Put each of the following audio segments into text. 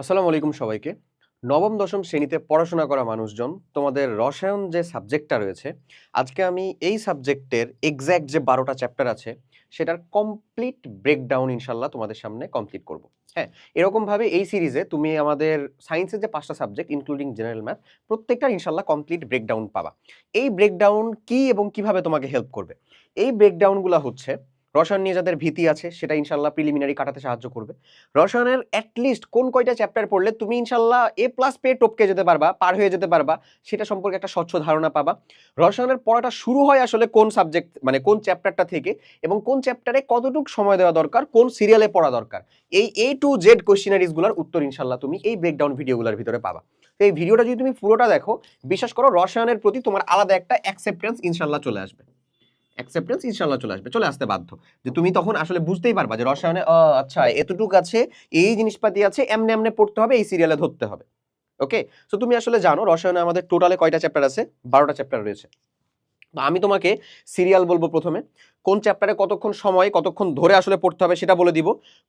আসসালামু আলাইকুম সবাইকে। নবম, দশম শ্রেণীতে পড়াশোনা করা মানুষজন, তোমাদের রসায়ন যে সাবজেক্টটা রয়েছে, আজকে আমি এই সাবজেক্টের এক্স্যাক্ট যে বারোটা চ্যাপ্টার আছে, সেটার কমপ্লিট ব্রেকডাউন ইনশাল্লাহ তোমাদের সামনে কমপ্লিট করব। হ্যাঁ এরকমভাবে এই সিরিজে তুমি আমাদের সায়েন্সের যে পাঁচটা সাবজেক্ট ইনক্লুডিং জেনারেল ম্যাথ প্রত্যেকটার ইনশাল্লাহ কমপ্লিট ব্রেকডাউন পাবা। এই ব্রেকডাউন কি এবং কীভাবে তোমাকে হেল্প করবে? এই ব্রেকডাউনগুলো হচ্ছে রসায়ন নিয়ে যাদের ভীতি আছে, সেটা ইনশাল্লাহ প্রিলিমিনারি কাটাতে সাহায্য করবে। রসায়নের অ্যাটলিস্ট কোন কয়টা চ্যাপ্টার পড়লে তুমি ইনশাল্লাহ এ প্লাস পেয়ে টপকে যেতে পারবা, পার হয়ে যেতে পারবা, সেটা সম্পর্কে একটা স্বচ্ছ ধারণা পাবা। রসায়নের পড়াটা শুরু হয় আসলে কোন সাবজেক্ট মানে কোন চ্যাপ্টারটা থেকে এবং কোন চ্যাপ্টারে কতটুকু সময় দেওয়া দরকার, কোন সিরিয়ালে পড়া দরকার। এই এ টু জেড কোশ্চিনারিজগুলোর উত্তর ইনশাল্লাহ তুমি এই ব্রেকডাউন ভিডিওগুলোর ভিতরে পাবা। তো এই ভিডিওটা যদি তুমি পুরোটা দেখো, বিশ্বাস করো রসায়নের প্রতি তোমার আলাদা একটা অ্যাকসেপ্টেন্স ইনশাল্লাহ চলে আসবে। অ্যাকসেপ্টেন্স ইনশাল্লাহ চলে আসবে। চলে আসতে বাধ্য। যে তুমি তখন আসলে বুঝতেই পারবা যে রসায়নে আচ্ছা এতটুকু আছে, এই জিনিসপাতি আছে, এমনে এমনে পড়তে হবে, এই সিরিয়ালে ধরতে হবে। ওকে সো তুমি আসলে জানো, রসায়নে আমাদের টোটালে কয়টা চ্যাপ্টার আছে? বারোটা চ্যাপ্টার রয়েছে। তো আমি তোমাকে সিরিয়াল বলব প্রথমে। কোন চ্যাপ্টারে কতক্ষণ সময়, কতক্ষণ ধরে আসলে পড়তে হবে সেটা বলে দিব।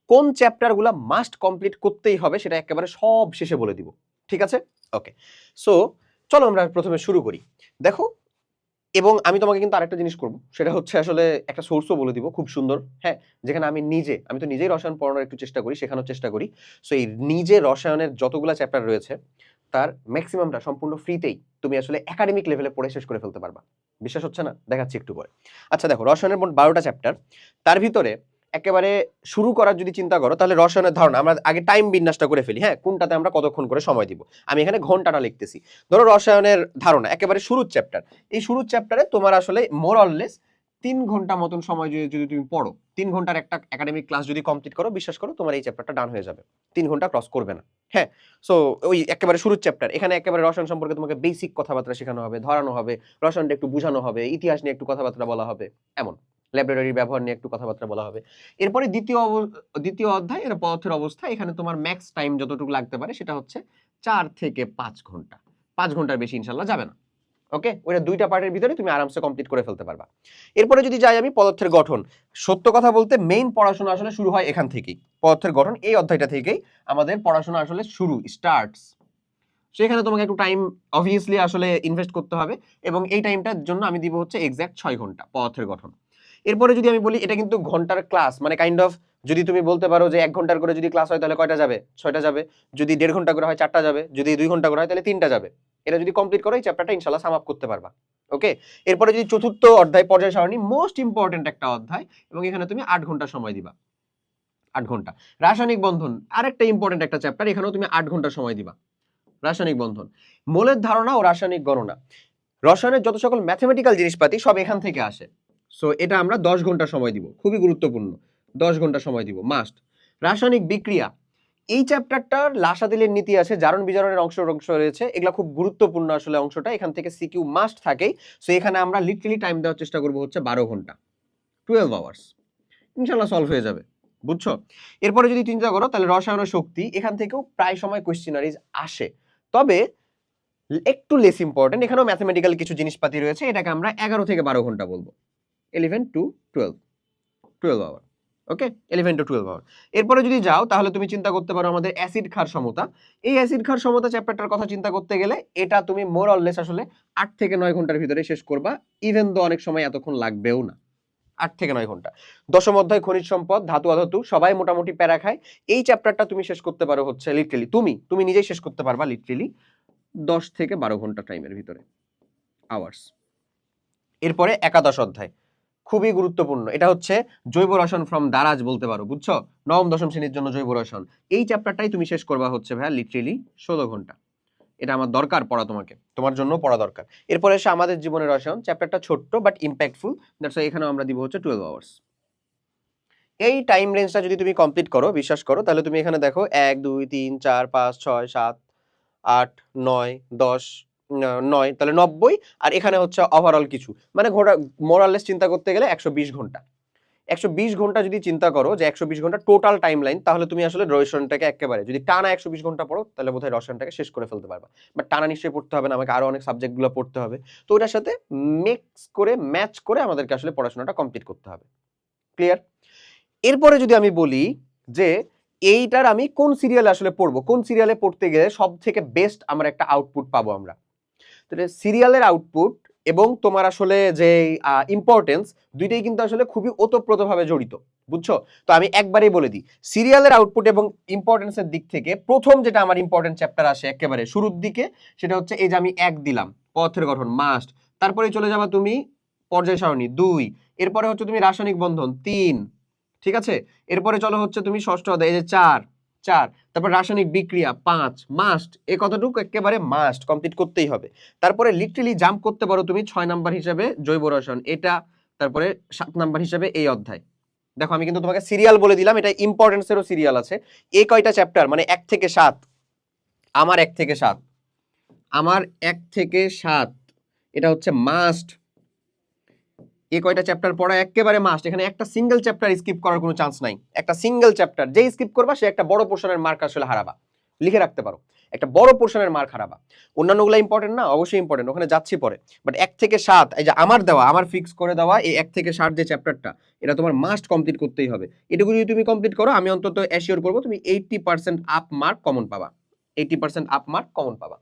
কোন চ্যাপ্টারগুলো মাস্ট কমপ্লিট করতেই হবে সেটা একেবারে সব শেষে বলে দিব। ঠিক আছে? ওকে সো চলো আমরা প্রথমে শুরু করি। দেখো এবং আমি তোমাকে কিন্তু আরেকটা জিনিস করব। সেটা হচ্ছে আসলে একটা সোর্সও বলে দিব, খুব সুন্দর হ্যাঁ? যেখানে আমি নিজে, আমি তো নিজেই রসায়ন পড়ানোর একটু চেষ্টা করি, শেখানোর চেষ্টা করি। সো এই নিজে রসায়নের যতগুলো চ্যাপ্টার রয়েছে, তার ম্যাক্সিমামটা সম্পূর্ণ ফ্রিতেই তুমি আসলে একাডেমিক লেভেলে পড়ে শেষ করে ফেলতে পারবা। বিশ্বাস হচ্ছে না? দেখাচ্ছি একটু পরে। আচ্ছা দেখো, রসায়নের মোট বারোটা চ্যাপ্টার তার ভিতরে একেবারে শুরু করার যদি চিন্তা করো, তাহলে রসায়নের ধারণা, আমরা আগে টাইম বিন্যাসটা করে ফেলি হ্যাঁ? কোনটাতে আমরা কতক্ষণ করে সময় দিব? আমি এখানে ঘন্টাটা লিখতেছি। ধরো রসায়নের ধারণা, একেবারে শুরুর চ্যাপ্টার এই শুরুর চ্যাপ্টারে তোমার আসলে মোর অললেস তিন ঘণ্টা মতন সময় যদি যদি তুমি পড়ো, তিন ঘণ্টার একটা একাডেমিক ক্লাস যদি কমপ্লিট করো, বিশ্বাস করো তোমার এই চ্যাপ্টারটা ডান হয়ে যাবে। তিন ঘণ্টা ক্রস করবে না হ্যাঁ? সো ওই একেবারে শুরুর চ্যাপ্টার এখানে একেবারে রসায়ন সম্পর্কে তোমাকে বেসিক কথাবার্তা শেখানো হবে, ধরানো হবে, রসায়নটা একটু বোঝানো হবে, ইতিহাস নিয়ে একটু কথাবার্তা বলা হবে, এমন। ল্যাবরেটরির ব্যবহার নিয়ে একটু কথাবার্তা বলা হবে। এরপরে দ্বিতীয় দ্বিতীয় অধ্যায়, এর পদার্থের অবস্থা, এখানে তোমার ম্যাক্স টাইম যতটুকু লাগতে পারে সেটা হচ্ছে চার থেকে পাঁচ ঘণ্টা। পাঁচ ঘণ্টার বেশি ইনশাল্লাহ যাবে না। ওকে ওইটা দুইটা পার্টের ভিতরে তুমি আরামসে কমপ্লিট করে ফেলতে পারবা। এরপরে যদি যাই আমি পদার্থের গঠন। সত্য কথা বলতে মেইন পড়াশোনা আসলে শুরু হয় এখান থেকেই। পদার্থের গঠন এই অধ্যায়টা থেকেই আমাদের পড়াশোনা আসলে শুরু স্টার্টস সেখানে তোমাকে একটু টাইম অবভিয়াসলি আসলে ইনভেস্ট করতে হবে এবং এই টাইমটার জন্য আমি দিব হচ্ছে এক্স্যাক্ট ছয় ঘণ্টা পদার্থের গঠন। এরপরে যদি আমি বলি, এটা কিন্তু ঘণ্টার ক্লাস মানে কাইন্ড অফ যদি তুমি বলতে পারো যে এক ঘণ্টার করে যদি ক্লাস হয়, তাহলে কয়টা যাবে? ছয়টা যাবে। যদি দেড় ঘণ্টা করে হয়, চারটা যাবে। যদি দুই ঘণ্টা করে হয়, তাহলে তিনটা যাবে। এটা যদি কমপ্লিট করো, এই চ্যাপ্টারটা ইনশাল্লাহ সাম আপ করতে পারবা। ওকে এরপরে যদি চতুর্থ অধ্যায়, পর্যায় সারণী মোস্ট ইম্পর্টেন্ট একটা অধ্যায়, এবং এখানে তুমি আট ঘণ্টা সময় দিবা। আট ঘণ্টা। রাসায়নিক বন্ধন, আরেকটা ইম্পর্টেন্ট একটা চ্যাপ্টার এখানেও তুমি আট ঘণ্টা সময় দিবা। রাসায়নিক বন্ধন। মোলের ধারণা ও রাসায়নিক গণনা। রসায়নের যত সকল ম্যাথমেটিক্যাল জিনিসপাতি সব এখান থেকে আসে। সো এটা আমরা দশ ঘণ্টা সময় দিব। খুবই গুরুত্বপূর্ণ। দশ ঘণ্টা সময় দিব। মাস্ট রাসায়নিক বিক্রিয়া। এই চ্যাপ্টারটার লাসাদিলের নীতি আছে, জারণ বিজারণের অংশ অংশ রয়েছে। এগুলা খুব গুরুত্বপূর্ণ আসলে অংশটা। এখান থেকে সিকিউ মাস্ট থাকেই। সো এখানে আমরা লিটারালি টাইম দেওয়ার চেষ্টা করব হচ্ছে বারো ঘণ্টা। টুয়েলভ আওয়ার্স ইনশাল্লাহ সলভ হয়ে যাবে। বুঝছ? এরপরে যদি চিন্তা করো, তাহলে রসায়ন শক্তি, এখান থেকেও প্রায় সময় কোয়েশ্চেনারিজ আসে। তবে, একটু লেস ইম্পর্টেন্ট এখানেও ম্যাথমেটিক্যাল কিছু জিনিসপাতি রয়েছে। এটাকে আমরা এগারো থেকে বারো ঘণ্টা বলব। Eleven to twelve twelve hour okay eleven to twelve hour এরপরে যদি যাও, তাহলে তুমি চিন্তা করতে পারো আমাদের অ্যাসিড ক্ষার সমতা। এই অ্যাসিড ক্ষার সমতা চ্যাপ্টারটার কথা চিন্তা করতে গেলে, এটা তুমি মোর অললেস আসলে আট থেকে নয় ঘণ্টার ভিতরে শেষ করবা ইভেন তো অনেক সময় এতক্ষণ লাগবেও না। আট থেকে নয় ঘণ্টা। দশম অধ্যায়, খনিজ সম্পদ, ধাতু অধাতু, সবাই মোটামুটি প্যারা খায়। এই চ্যাপ্টারটা তুমি শেষ করতে পারো হচ্ছে লিটারেলি তুমি তুমি নিজেই শেষ করতে পারবা লিটারেলি দশ থেকে বারো ঘণ্টা টাইমের ভিতরে আওয়ার্স এরপরে একাদশ অধ্যায়। খুবই গুরুত্বপূর্ণ। এটা হচ্ছে জৈব রসায়ন ফ্রম দারাজ বলতে পারো, বুঝছ? নবম, দশম শ্রেণির জন্য জৈব রসায়ন। এই চ্যাপ্টারটাই তুমি শেষ করবা হচ্ছে ভাইয়া লিটারেলি ষোলো ঘণ্টা। এটা আমার দরকার পড়া তোমাকে, তোমার জন্য পড়া দরকার। এরপরে এসে আমাদের জীবনের রসায়ন চ্যাপ্টারটা ছোট্ট বাট ইম্প্যাক্টফুল দ্যাটস এখানেও আমরা দিব হচ্ছে টুয়েলভ আওয়ার্স এই টাইম রেঞ্জটা যদি তুমি কমপ্লিট করো, বিশ্বাস করো, তাহলে তুমি এখানে দেখো এক, দুই, তিন, চার, পাঁচ, ছয়, সাত, আট, নয়, দশ নয়, তাহলে নব্বই, আর এখানে হচ্ছে ওভারঅল কিছু। মানে ঘোড়া মোরালেস চিন্তা করতে গেলে একশো বিশ ঘণ্টা। একশো বিশ ঘণ্টা যদি চিন্তা করো যে একশো বিশ ঘণ্টা টোটাল টাইম লাইন তাহলে তুমি আসলে রসায়নটাকে একেবারে যদি টানা একশো বিশ ঘণ্টা পড়ো, তাহলে বোধহয় রসায়নটাকে শেষ করে ফেলতে পারবা। বাট টানা নিশ্চয়ই পড়তে হবে না, আমাকে আরও অনেক সাবজেক্টগুলো পড়তে হবে। তো ওটার সাথে মিক্স করে ম্যাচ করে আমাদেরকে আসলে পড়াশোনাটা কমপ্লিট করতে হবে। ক্লিয়ার এরপরে যদি আমি বলি যে এইটার আমি কোন সিরিয়ালে আসলে পড়ব, কোন সিরিয়ালে পড়তে গেলে সব থেকে বেস্ট আমার একটা আউটপুট পাবো আমরা? তো সিরিয়ালের আউটপুট এবং তোমার আসলে যে ইম্পর্টেন্স দুইটাই কিন্তু আসলে খুবই ওতপ্রোতভাবে জড়িত, বুঝছ? তো আমি একবারেই বলে দিই সিরিয়ালের আউটপুট এবং ইম্পর্টেন্সের দিক থেকে প্রথম যেটা আমার ইম্পর্টেন্ট চ্যাপ্টার আসে একেবারে শুরুর দিকে, সেটা হচ্ছে এই যে আমি এক দিলাম, পথের গঠন মাস্ট তারপরে চলে যাবা তুমি পর্যায় সারণী, দুই, এরপরে হচ্ছে তুমি রাসায়নিক বন্ধন, তিন, ঠিক আছে? এরপরে চলো হচ্ছে তুমি ষষ্ঠ অধ্যায়, এই যে চার চার, তারপর রাসায়নিক বিক্রিয়া পাঁচ মাস্ট এ কতটুকু? একেবারে মাস্ট কমপ্লিট করতেই হবে। তারপরে লিটারেলি জাম্প করতে পারো তুমি ছয় নাম্বার হিসাবে জৈব রসায়ন, এটা, তারপরে সাত নাম্বার হিসাবে এই অধ্যায়। দেখো, আমি কিন্তু তোমাকে সিরিয়াল বলে দিলাম, এটা ইম্পর্টেন্সেরও সিরিয়াল আছে। এই কয়টা চ্যাপ্টার মানে এক থেকে সাত। আমার এক থেকে সাত। আমার এক থেকে সাত। এটা হচ্ছে মাস্ট এই কয়টা চ্যাপ্টার পড়া একেবারে মাস্ট এখানে একটা সিঙ্গেল চ্যাপ্টার স্কিপ করার কোনো চান্স নাই। একটা সিঙ্গেল চ্যাপ্টার যেই স্কিপ করবা, সে একটা বড় পোর্শনের মার্ক আসলে হারাবা। লিখে রাখতে পারো। একটা বড় পোর্শনের মার্ক হারাবা। অন্যান্যগুলো ইম্পর্টেন্ট না? অবশ্যই ইম্পর্টেন্ট ওখানে যাচ্ছি পরে। বাট এক থেকে সাত, এই যে আমার দেওয়া, আমার ফিক্স করে দেওয়া, এই এক থেকে সাত যে চ্যাপ্টারটা এটা তোমার মাস্ট কমপ্লিট করতেই হবে। এটুকু যদি তুমি কমপ্লিট করো, আমি অন্তত অ্যাসিওর করব, তুমি eighty percent up mark common পাবা। Eighty percent up mark common পাবা।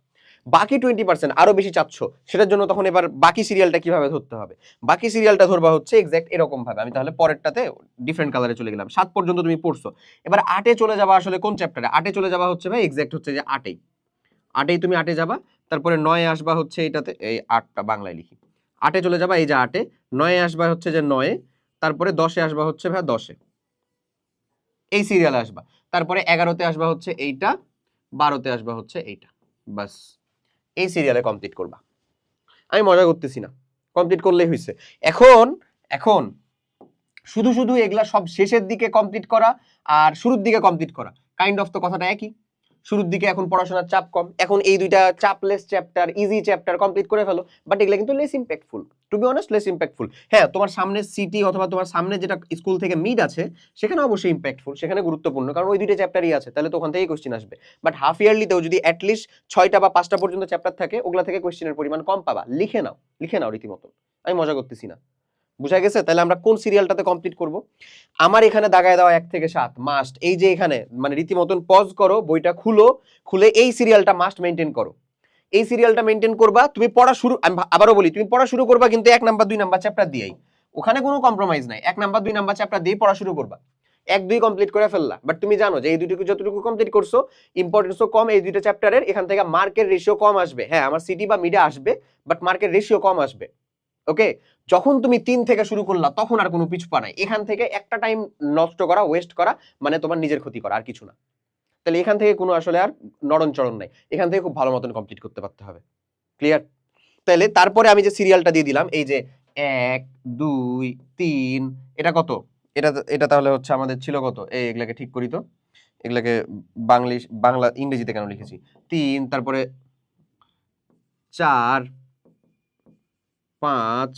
বাকি টোয়েন্টি পার্সেন্ট আরও বেশি চাচ্ছ, সেটার জন্য তখন এবার বাকি সিরিয়ালটা কীভাবে ধরতে হবে? বাকি সিরিয়ালটা ধরবা হচ্ছে এক্স্যাক্ট এরকমভাবে। আমি তাহলে পরেরটাতে ডিফারেন্ট কালারে চলে গেলাম। সাত পর্যন্ত তুমি পড়ছো। এবার আটে চলে যাবা আসলে কোন চ্যাপ্টারে আটে চলে যাবা হচ্ছে ভাই এক্স্যাক্ট হচ্ছে যে আটেই আটেই তুমি আটে যাবা, তারপরে নয়ে আসবা হচ্ছে এইটাতে এই আটটা বাংলায় লিখি। আটে চলে যাবা এই যে আটে, নয়ে আসবা হচ্ছে যে নয়ে, তারপরে দশে আসবা হচ্ছে ভাই দশে। এই সিরিয়ালে আসবা। তারপরে এগারোতে আসবা হচ্ছে এইটা, বারোতে আসবা হচ্ছে এইটা। বাস। এই সিরিয়ালে কমপ্লিট করবা। আমি মজা করতেছি না। কমপ্লিট করলেই হয়েছে এখন এখন শুধু শুধু এগুলা সব শেষের দিকে কমপ্লিট করা আর শুরুর দিকে কমপ্লিট করা। কাইন্ড অফ তো কথাটা একই। শুরুর দিকে এখন পড়াশোনার চাপ কম। এখন এই দুইটা চাপলেস চ্যাপ্টার ইজি চ্যাপ্টার কমপ্লিট করে ফেলো বাট এগুলো কিন্তু less impactful to be honest less impactful হ্যাঁ তোমার সামনে সিটি অথবা তোমার সামনে যেটা স্কুল থেকে মিড আছে, সেখানে অবশ্যই ইম্প্যাক্টফুল সেখানে গুরুত্বপূর্ণ, কারণ ওই দুইটা চ্যাপ্টারই আছে, তাহলে তো ওখান থেকেই কোশ্চেন আসবে। বাট হাফ ইয়ারলিতেও যদি অ্যাটলিস্ট ছয়টা বা পাঁচটা পর্যন্ত চ্যাপ্টার থাকে, ওগুলা থেকে কোশ্চেনের পরিমাণ কম পাবা। লিখে নাও লিখে নাও রীতিমতো। আমি মজা করতেছি না। বুঝা গেছে? তাহলে আমরা কোন সিরিয়ালটাতে কমপ্লিট করব? আমার এখানে দাগায় দেওয়া এক থেকে সাত মাস্ট এই যে এখানে মানে রীতিমতন পজ করো, বইটা খুলো, খুলে এই সিরিয়ালটা মাস্ট মেনটেন করো। এই সিরিয়ালটা মেনটেন করবা, তুমি পড়া শুরু, আমি আবারও বলি, তুমি পড়া শুরু করবা কিন্তু এক নাম্বার দুই নাম্বার চ্যাপ্টার দিয়েই। ওখানে কোনো কম্প্রোমাইজ নাই। এক নাম্বার দুই নাম্বার চ্যাপ্টার দিয়ে পড়া শুরু করবা। এক, দুই কমপ্লিট করে ফেললা। বাট তুমি জানো যে এই দুইটুকু যতটুকু কমপ্লিট করছ ইম্পর্টেন্সও কম এই দুইটা চ্যাপ্টারের এখান থেকে মার্কের রেশিও কম আসবে। হ্যাঁ আমার সিটি বা মিডে আসবে বাট মার্কের রেশিও কম আসবে। ওকে যখন তুমি তিন থেকে শুরু করলা, তখন আর কোনো পিছপা নাই। এখান থেকে একটা টাইম নষ্ট করা ওয়েস্ট করা মানে তোমার নিজের ক্ষতি করা, আর কিছু না। তাহলে এখান থেকে কোনো আসলে আর নড়ন চড়ন নাই। এখান থেকে খুব ভালো মতন কমপ্লিট করতে পারতে হবে। ক্লিয়ার তাহলে তারপরে আমি যে সিরিয়ালটা দিয়ে দিলাম, এই যে এক, দুই, তিন, এটা কত? এটা এটা তাহলে হচ্ছে আমাদের ছিল কত? এই এগুলাকে ঠিক করি তো। এগুলাকে বাংলিশ বাংলা, ইংরেজিতে কেন লিখেছি? তিন, তারপরে চার, পাঁচ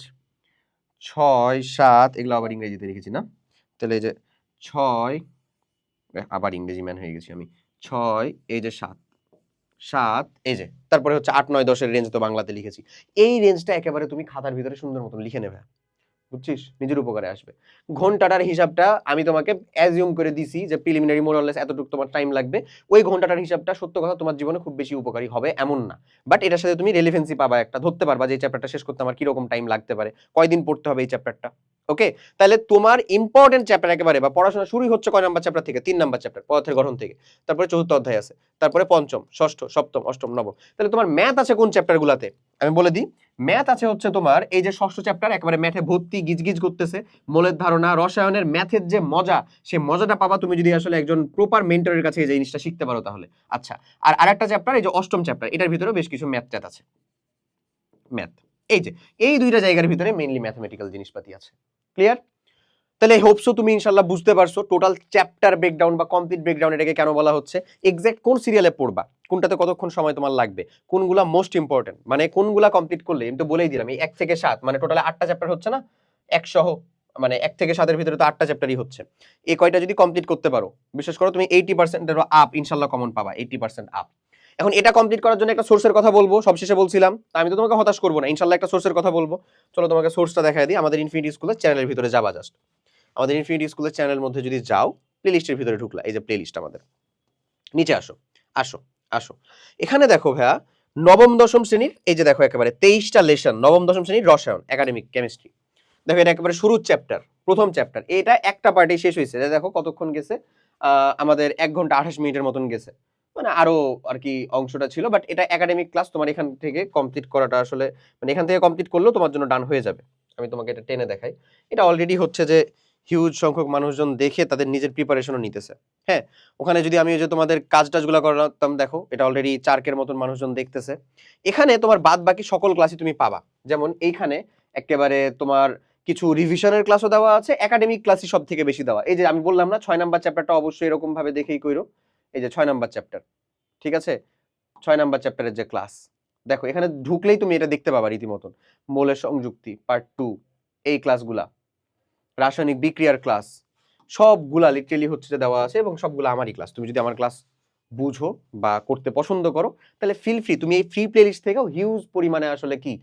ছয়, সাত, এগুলো আবার ইংরেজিতে লিখেছি না? তাহলে এই যে ছয় আবার ইংরেজি ম্যান হয়ে গেছি আমি। ছয়, এই যে সাত। সাত, এই যে, তারপরে হচ্ছে আট, নয়, দশের রেঞ্জ তো বাংলাতে লিখেছি। এই রেঞ্জটা একেবারে তুমি খাতার ভিতরে সুন্দর মতন লিখে নেবে। বুঝছিস? নিজের উপকারে আসবে। ঘন্টাটার হিসাবটা আমি তোমাকে অ্যাজিউম করে দিছি যে প্রিলিমিনারি মোরালেস এতটুকু তোমার টাইম লাগবে। ওই ঘন্টাটার হিসাবটা সত্য কথা তোমার জীবনে খুব বেশি উপকারী হবে এমন না। বাট এটার সাথে তুমি রেলিভেন্সি পাবা একটা, ধরতে পারবা যে এই চ্যাপ্টারটা শেষ করতে আমার কীরকম টাইম লাগতে পারে, কয়দিন পড়তে হবে এই চ্যাপ্টারটা ওকে তাহলে তোমার ইম্পর্টেন্ট চ্যাপ্টার একেবারে, বা পড়াশোনা শুরুই হচ্ছে কয় নাম্বার চ্যাপ্টার থেকে? তিন নাম্বার চ্যাপ্টার পদার্থের গঠন থেকে। তারপরে চতুর্থ অধ্যায় আছে, তারপরে পঞ্চম, ষষ্ঠ, সপ্তম, অষ্টম, নবম। তাহলে তোমার ম্যাথ আছে কোন চ্যাপ্টারগুলোতে আমি বলে দিই ম্যাথ আছে হচ্ছে তোমার, এই যে ষষ্ঠ চ্যাপ্টার একেবারে ম্যাথে ভর্তি, গিজগিজ করতেছে। মোলের ধারণা, রসায়নের ম্যাথের যে মজা, সে মজাটা পাবা তুমি যদি আসলে একজন প্রপার মেন্টরের কাছে এই জিনিসটা শিখতে পারো তাহলে। আচ্ছা আর আরেকটা চ্যাপ্টার এই যে অষ্টম চ্যাপ্টার এটার ভিতরে বেশ কিছু ম্যাথ ট্যাথ আছে। ম্যাথ, এই যে, এই দুইটা জায়গার ভিতরে মেইনলি ম্যাথমেটিক্যাল জিনিসপাতি আছে। ক্লিয়ার তাহলে হোপসো তুমি ইনশাল্লাহ বুঝতে পারছ টোটাল চ্যাপ্টার ব্রেকডাউন বা কমপ্লিট ব্রেকডাউন এটাকে কেন বলা হচ্ছে এক্সাক্ট কোন সিরিয়ালে পড়বা, কোনটাতে কতক্ষণ সময় তোমার লাগবে, কোনগুলা মোস্ট ইম্পর্টেন্ট মানে কোনগুলা কমপ্লিট করলে, আমি তো বলেই দিলাম, এই এক থেকে সাত মানে টোটাল আটটা চ্যাপ্টার হচ্ছে না, এক সহ মানে এক থেকে সাতের ভিতরে তো আটটা চ্যাপ্টারই হচ্ছে। এই কয়টা যদি কমপ্লিট করতে পারো, বিশেষ করে তুমি এইটি পার্সেন্টেরও আপ ইনশাল্লাহ কমন পাবা এইটি পার্সেন্ট আপ এখন এটা কমপ্লিট করার জন্য একটা সোর্সের কথা বলব, সবশেষে বলছিলাম, আমি তো তোমাকে হতাশ করব না ইনশাল্লাহ একটা সোর্সের কথা বলব। চলো তোমাকে সোর্সটা দেখাই দিই, আমাদের ইনফিনিটি স্কুলের চ্যানেলের ভিতরে যাবা জাস্ট আমাদের ইনফিনিটি স্কুলের চ্যানেলের মধ্যে যদি যাও প্লেলিস্টের ভিতরে ঢুকলা, এই যে প্লেলিস্ট আমাদের। নিচে আসো আসো আসো। এখানে দেখো ভাইয়া, নবম, দশম শ্রেণির, এই যে দেখো একেবারে তেইশটা লেশন নবম, দশম শ্রেণির রসায়ন একাডেমিক কেমিস্ট্রি দেখো এটা একেবারে শুরুর চ্যাপ্টার প্রথম চ্যাপ্টার এটা একটা পার্টি শেষ হয়েছে। দেখো কতক্ষণ গেছে? আমাদের এক ঘণ্টা আঠাশ মিনিটের মতন গেছে। মানে আরও আর কি অংশটা ছিল বাট এটা একাডেমিক ক্লাস তোমার এখান থেকে কমপ্লিট করাটা আসলে মানে এখান থেকে কমপ্লিট করলেও তোমার জন্য ডান হয়ে যাবে। আমি তোমাকে এটা টেনে দেখাই। এটা অলরেডি হচ্ছে যে হিউজ সংখ্যক মানুষজন দেখে তাদের নিজের প্রিপারেশনও নিতেছে। হ্যাঁ ওখানে যদি আমি যে তোমাদের কাজ টাজগুলো করাতাম, দেখো, এটা অলরেডি চারকের মতন মানুষজন দেখতেছে। এখানে তোমার বাদ বাকি সকল ক্লাসই তুমি পাবা। যেমন এইখানে একেবারে তোমার কিছু রিভিশনের ক্লাসও দেওয়া আছে একাডেমিক ক্লাসই সব থেকে বেশি দেওয়া। এই যে আমি বললাম না, ছয় নাম্বার চ্যাপ্টারটা অবশ্যই এরকম ভাবে দেখেই কইরো। এই যে ছয় নাম্বার চ্যাপ্টার ঠিক আছে? ছয় নাম্বার চ্যাপ্টারের যে ক্লাস দেখো, এখানে ঢুকলেই তুমি এটা দেখতে পাবা রীতিমতন। মোলের সংযুক্তি পার্ট টু এই ক্লাসগুলা রাসায়নিক বিক্রিয়ার ক্লাস সবগুলা লিটারেলি হচ্ছে দেওয়া আছে এবং সবগুলো আমারই ক্লাস তুমি যদি আমার ক্লাস বুঝো বা করতে পছন্দ করো, তাহলে ফিল ফ্রি তুমি এই ফ্রি প্লেলিস্ট থেকেও হিউজ পরিমাণে আসলে কি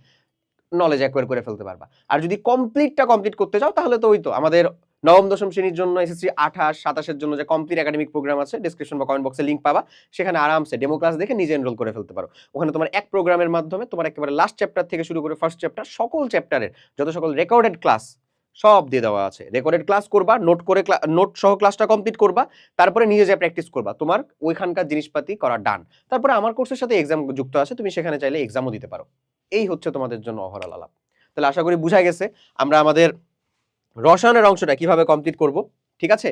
নলেজ অ্যাকোয়ার করে ফেলতে পারবা। আর যদি কমপ্লিটটা কমপ্লিট করতে চাও, তাহলে তো ওই তো, আমাদের নবম, দশম শ্রেণির জন্য এসএসসি আঠাশ, সাতাশের জন্য যে কমপ্লিট একাডেমিক প্রোগ্রাম আছে ডিসক্রিপশন বা কমেন্ট বক্সে লিঙ্ক পাবা। সেখানে আরামসে ডেমো ক্লাস দেখে নিজে এনরোল করে ফেলতে পারো। ওখানে তোমার এক প্রোগ্রামের মাধ্যমে তোমার একেবারে লাস্ট চ্যাপ্টার থেকে শুরু করে ফার্স্ট চ্যাপ্টার সকল চ্যাপ্টারের যত সকল রেকর্ডেড ক্লাস সব দিয়ে দেওয়া আছে। রেকর্ডেড ক্লাস করবা নোট করে নোট সহ ক্লাসটা কমপ্লিট করবা, তারপরে নিজে যা প্র্যাকটিস করবা। তোমার ওইখানকার জিনিসপাতি করা ডান তারপরে আমার কোর্সের সাথে এক্সাম যুক্ত আছে, তুমি সেখানে চাইলে এক্সামও দিতে পারো। এই হচ্ছে তোমাদের জন্য অহরাল আলাপ। তাহলে আশা করি বুঝা গেছে। আমরা আমাদের রসায়নের অংশটা কীভাবে কমপ্লিট করব, ঠিক আছে?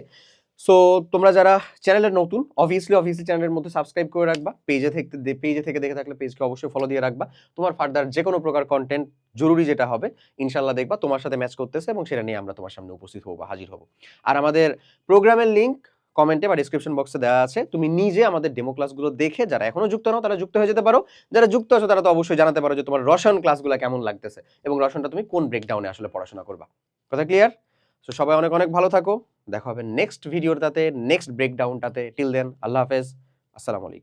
সো তোমরা যারা চ্যানেলের নতুন অবভিয়াসলি অবভিয়াসলি চ্যানেলের মধ্যে সাবস্ক্রাইব করে রাখবা। পেজে থেকে পেজে থেকে দেখে থাকলে পেজকে অবশ্যই ফলো দিয়ে রাখবা। তোমার ফার্দার যে কোনো প্রকার কন্টেন্ট জরুরি যেটা হবে ইনশাল্লাহ দেখবা, তোমার সাথে ম্যাচ করতেছে এবং সেটা নিয়ে আমরা তোমার সামনে উপস্থিত হব বা হাজির হব। আর আমাদের প্রোগ্রামের লিঙ্ক কমেন্টে বা ডিসক্রিপশন বক্সে দেওয়া আছে। তুমি নিজে আমাদের ডেমো ক্লাসগুলো দেখে, যারা এখনও যুক্ত নও, তারা যুক্ত হয়ে যেতে পারো। যারা যুক্ত আছো, তারা তো অবশ্যই জানাতে পারো যে তোমার রসায়ন ক্লাসগুলো কেমন লাগতেছে এবং রসায়নটা তুমি কোন ব্রেকডাউনে আসলে পড়াশোনা করবা। কথা ক্লিয়ার তো সবাই অনেক অনেক ভালো থাকো। দেখা হবে নেক্সট ভিডিওটাতে নেক্সট ব্রেকডাউনটাতে টিল দেন আল্লাহ হাফেজ। আসসালামু আলাইকুম।